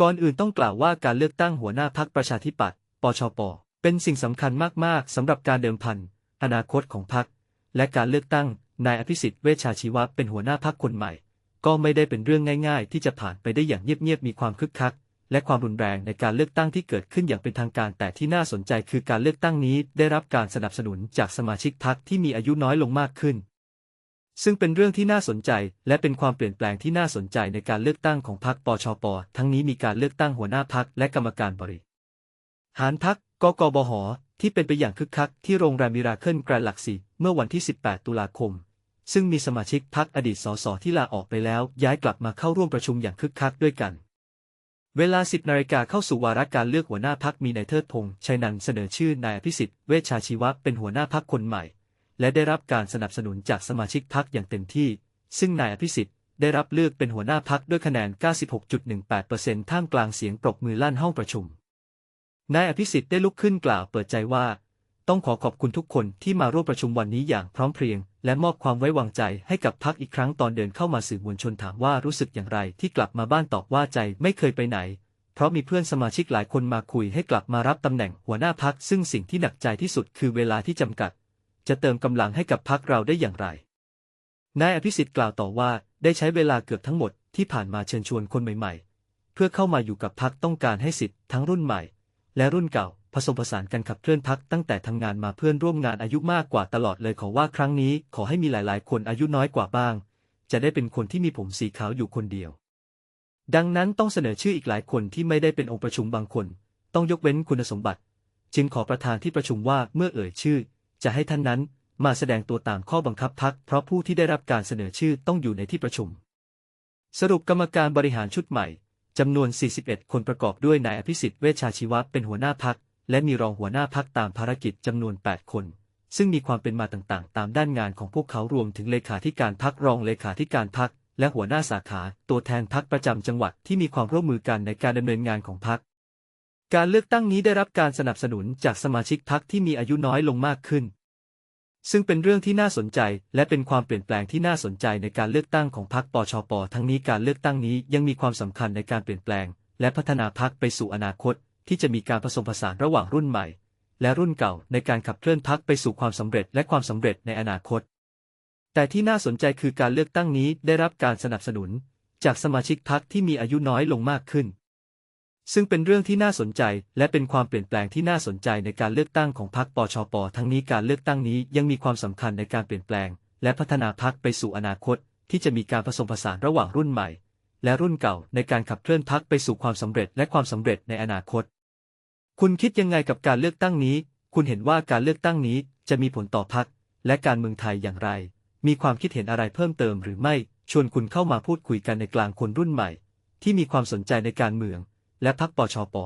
ก่อนอื่นต้องกล่าวว่าการเลือกตั้งหัวหน้าพักประชาธิปัตย์ ปชป เป็นสิ่งสำคัญมาก ๆ สำหรับการเดิมพัน อนาคตของพัก และการเลือกตั้ง นายอภิสิทธิ์ เวชชาชีวะ เป็นหัวหน้าพักคนใหม่ ก็ไม่ได้เป็นเรื่องง่าย ๆ ที่จะผ่านไปได้อย่างเงียบ ๆ มีความคึกคัก และความรุนแรงในการเลือกตั้งที่เกิดขึ้นอย่างเป็นทางการ แต่ที่น่าสนใจคือการเลือกตั้งนี้ได้รับการสนับสนุนจากสมาชิกพักที่มีอายุน้อยลงมากขึ้น ซึ่งเป็นเรื่องที่น่าสนใจ และเป็นความเปลี่ยนแปลงที่น่าสนใจในการเลือกตั้งของพรรคปชป ทั้งนี้มีการเลือกตั้งหัวหน้าพักและกรรมการบริหารพักกกบห ที่เป็นไปอย่างคึกคักที่โรงแรมมิราเคิลแกรนด์หลักสี่เมื่อวันที่ 18 ตุลาคม ซึ่งมีสมาชิกพักอดีตสสที่ลาออกไปแล้ว ย้ายกลับมาเข้าร่วมประชุมอย่างคึกคักด้วยกัน เวลา 10 นาฬิกาเข้าสู่วาระการเลือกหัวหน้าพักมีนายเทิดพงษ์ชัยนันเสนอชื่อนายอภิสิทธิ์เวชชาชีวะเป็นหัวหน้าพักคนใหม่ และได้รับการสนับสนุนจากสมาชิกพักอย่างเต็มที่ ซึ่งนายอภิสิทธิ์ได้รับเลือกเป็นหัวหน้าพักด้วยคะแนน 96.18%ท่ามกลางเสียงปรบมือลั่นห้องประชุม นายอภิสิทธิ์ได้ลุกขึ้นกล่าวเปิดใจว่า ต้องขอขอบคุณทุกคนที่มาร่วมประชุมวันนี้อย่างพร้อมเพรียง และมอบความไว้วางใจให้กับพักอีกครั้งตอนเดินเข้ามาสื่อมวลชนถามว่ารู้สึกอย่างไรที่กลับมาบ้านตอบว่าใจไม่เคยไปไหน เพราะมีเพื่อนสมาชิกหลายคนมาคุยให้กลับมารับตำแหน่งหัวหน้าพักซึ่งสิ่งที่หนักใจที่สุดคือเวลาที่จำกัด จะเติมกำลังให้กับพักเราได้อย่างไร นายอภิสิทธิ์กล่าวต่อว่าได้ใช้เวลาเกือบทั้งหมดที่ผ่านมาเชิญชวนคนใหม่ๆ เพื่อเข้ามาอยู่กับพักต้องการให้สิทธิ์ทั้งรุ่นใหม่ และรุ่นเก่าผสมผสานกันขับเคลื่อนพักตั้งแต่ทำงานมาเพื่อนร่วมงานอายุมากกว่าตลอดเลยขอว่าครั้งนี้ขอให้มีหลายๆ คนอายุน้อยกว่าบ้าง จะได้เป็นคนที่มีผมสีขาวอยู่คนเดียว ดังนั้นต้องเสนอชื่ออีกหลายคนที่ไม่ได้เป็นองค์ประชุมบางคน ต้องยกเว้นคุณสมบัติ จึงขอประธานที่ประชุมว่าเมื่อเอ่ยชื่อ จะให้ท่านนั้นมาแสดงตัวตามข้อบังคับพักเพราะผู้ที่ได้รับการเสนอชื่อต้องอยู่ในที่ประชุม สรุปกรรมการบริหารชุดใหม่จำนวน 41 คนประกอบด้วยนายอภิสิทธิ์เวชชาชีวะเป็นหัวหน้าพัก และมีรองหัวหน้าพักตามภารกิจจำนวน 8 คน ซึ่งมีความเป็นมาต่างๆ ตามด้านงานของพวกเขารวมถึงเลขาธิการพักรองเลขาธิการพัก และหัวหน้าสาขา ตัวแทนพักประจำจังหวัดที่มีความร่วมมือกันในการดำเนินงานของพักการเลือกตั้งนี้ได้รับการสนับสนุนจากสมาชิกพักที่มีอายุน้อยลงมากขึ้น ซึ่งเป็นเรื่องที่น่าสนใจ และเป็นความเปลี่ยนแปลงที่น่าสนใจในการเลือกตั้งของพรรคปชป ทั้งนี้การเลือกตั้งนี้ยังมีความสำคัญในการเปลี่ยนแปลง และพัฒนาพรรคไปสู่อนาคต ที่จะมีการผสมผสานระหว่างรุ่นใหม่ และรุ่นเก่าในการขับเคลื่อนพรรคไปสู่ความสำเร็จและความสำเร็จในอนาคต แต่ที่น่าสนใจคือการเลือกตั้งนี้ได้รับการสนับสนุน จากสมาชิกพรรคที่มีอายุน้อยลงมากขึ้น ซึ่งเป็นเรื่องที่น่าสนใจ และเป็นความเปลี่ยนแปลงที่น่าสนใจในการเลือกตั้งของพรรคปชป ทั้งนี้การเลือกตั้งนี้ยังมีความสำคัญในการเปลี่ยนแปลง และพัฒนาพรรคไปสู่อนาคต ที่จะมีการผสมผสานระหว่างรุ่นใหม่ และรุ่นเก่าในการขับเคลื่อนพรรคไปสู่ความสำเร็จและความสำเร็จในอนาคต คุณคิดยังไงกับการเลือกตั้งนี้ คุณเห็นว่าการเลือกตั้งนี้จะมีผลต่อพรรคและการเมืองไทยอย่างไร มีความคิดเห็นอะไรเพิ่มเติมหรือไม่ ชวนคุณเข้ามาพูดคุยกันในกลางคนรุ่นใหม่ ที่มีความสนใจในการเมือง และพรรคปชป